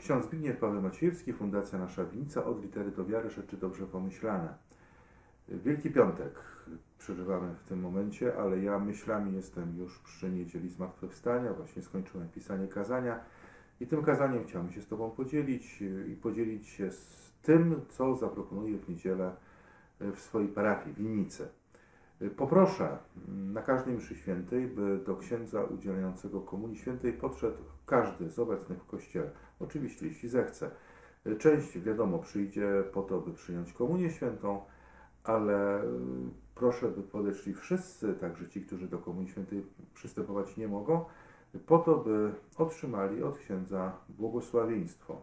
Ksiądz Zbigniew Paweł Maciejewski, Fundacja Nasza Winnica, od litery do wiary, rzeczy dobrze pomyślane. Wielki Piątek przeżywamy w tym momencie, ale ja myślami jestem już przy niedzieli Zmartwychwstania, właśnie skończyłem pisanie kazania i tym kazaniem chciałem się z Tobą podzielić i podzielić się z tym, co zaproponuję w niedzielę w swojej parafii, winnicy. Poproszę na każdej mszy świętej, by do księdza udzielającego Komunii Świętej podszedł każdy z obecnych w kościele. Oczywiście, jeśli zechce. Część, wiadomo, przyjdzie po to, by przyjąć Komunię Świętą, ale proszę, by podeszli wszyscy, także ci, którzy do Komunii Świętej przystępować nie mogą, po to, by otrzymali od księdza błogosławieństwo.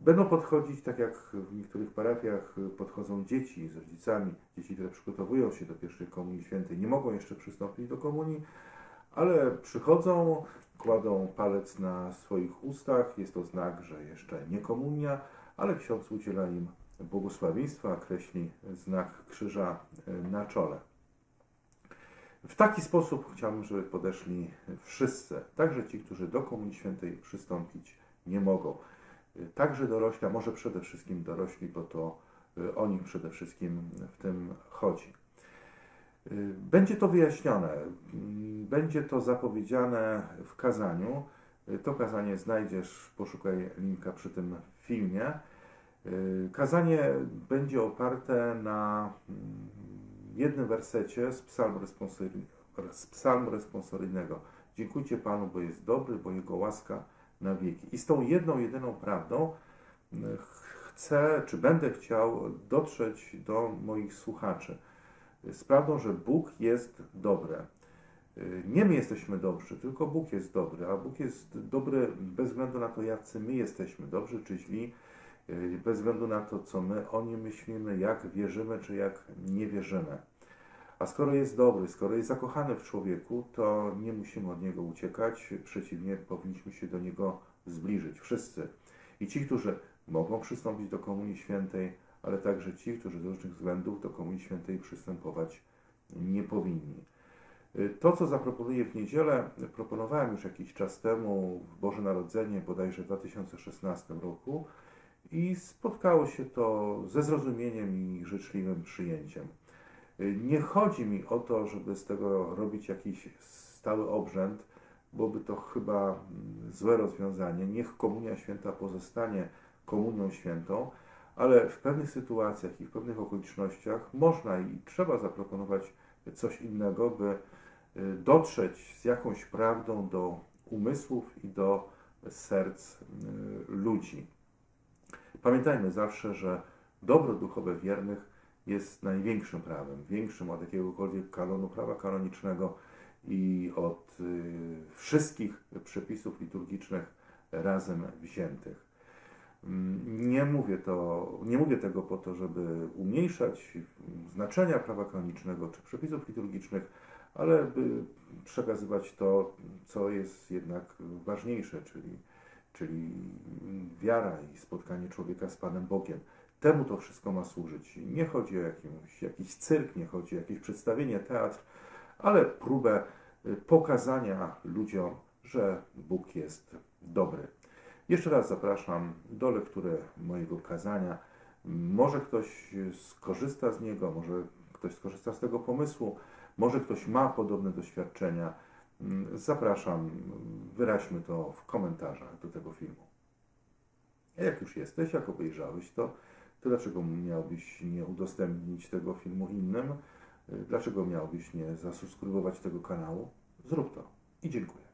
Będą podchodzić, tak jak w niektórych parafiach podchodzą dzieci z rodzicami, dzieci, które przygotowują się do pierwszej Komunii Świętej, nie mogą jeszcze przystąpić do Komunii, ale przychodzą, kładą palec na swoich ustach, jest to znak, że jeszcze nie komunia, ale ksiądz udziela im błogosławieństwa, kreśli znak krzyża na czole. W taki sposób chciałbym, żeby podeszli wszyscy, także ci, którzy do Komunii Świętej przystąpić nie mogą. Także dorośli, a może przede wszystkim dorośli, bo to o nich przede wszystkim w tym chodzi. Będzie to wyjaśnione, będzie to zapowiedziane w kazaniu. To kazanie znajdziesz, poszukaj linka przy tym filmie. Kazanie będzie oparte na jednym wersecie z psalmu, z psalmu responsoryjnego. Dziękujcie Panu, bo jest dobry, bo Jego łaska na wieki. I z tą jedną, jedyną prawdą chcę, czy będę chciał dotrzeć do moich słuchaczy. Z prawdą, że Bóg jest dobry. Nie my jesteśmy dobrzy, tylko Bóg jest dobry, a Bóg jest dobry bez względu na to, jacy my jesteśmy dobrzy czy źli, bez względu na to, co my o nim myślimy, jak wierzymy, czy jak nie wierzymy. A skoro jest dobry, skoro jest zakochany w człowieku, to nie musimy od niego uciekać, przeciwnie, powinniśmy się do niego zbliżyć. Wszyscy. I ci, którzy mogą przystąpić do Komunii Świętej, ale także ci, którzy z różnych względów do Komunii Świętej przystępować nie powinni. To, co zaproponuję w niedzielę, proponowałem już jakiś czas temu w Boże Narodzenie, bodajże w 2016 roku, i spotkało się to ze zrozumieniem i życzliwym przyjęciem. Nie chodzi mi o to, żeby z tego robić jakiś stały obrzęd, byłoby to chyba złe rozwiązanie. Niech Komunia Święta pozostanie Komunią Świętą, ale w pewnych sytuacjach i w pewnych okolicznościach można i trzeba zaproponować coś innego, by dotrzeć z jakąś prawdą do umysłów i do serc ludzi. Pamiętajmy zawsze, że dobro duchowe wiernych jest największym prawem, większym od jakiegokolwiek kanonu prawa kanonicznego i od y, wszystkich przepisów liturgicznych razem wziętych. Nie mówię, to, nie mówię tego po to, żeby umniejszać znaczenia prawa kanonicznego czy przepisów liturgicznych, ale by przekazywać to, co jest jednak ważniejsze, czyli, czyli wiara i spotkanie człowieka z Panem Bogiem. Temu to wszystko ma służyć. Nie chodzi o jakimś, jakiś cyrk, nie chodzi o jakieś przedstawienie, teatr, ale próbę pokazania ludziom, że Bóg jest dobry. Jeszcze raz zapraszam do lektury mojego kazania. Może ktoś skorzysta z niego, może ktoś skorzysta z tego pomysłu, może ktoś ma podobne doświadczenia. Zapraszam, wyraźmy to w komentarzach do tego filmu. Jak już jesteś, jak obejrzałeś to, to dlaczego miałbyś nie udostępnić tego filmu innym? Dlaczego miałbyś nie zasubskrybować tego kanału? Zrób to i dziękuję.